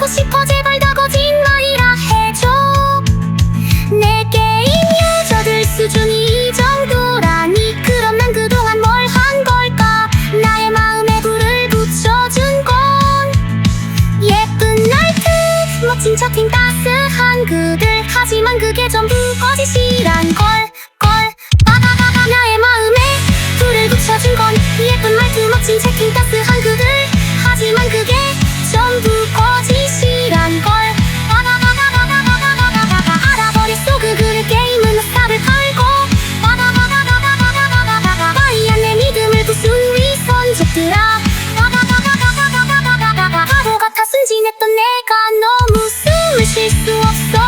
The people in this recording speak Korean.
하고 싶어 제발 다 거짓말이라 해줘. 내 게임 유저들 수준이 이 정도라니. 그럼 난 그동안 뭘 한 걸까? 나의 마음에 불을 붙여준 건 예쁜 날트 멋진 채팅 따스한 그들. 하지만 그게 전부 거짓이란 걸 들어. 가가가가가가가가가가 같아 순진했던 내가 너무 숨을 쉴 수 없어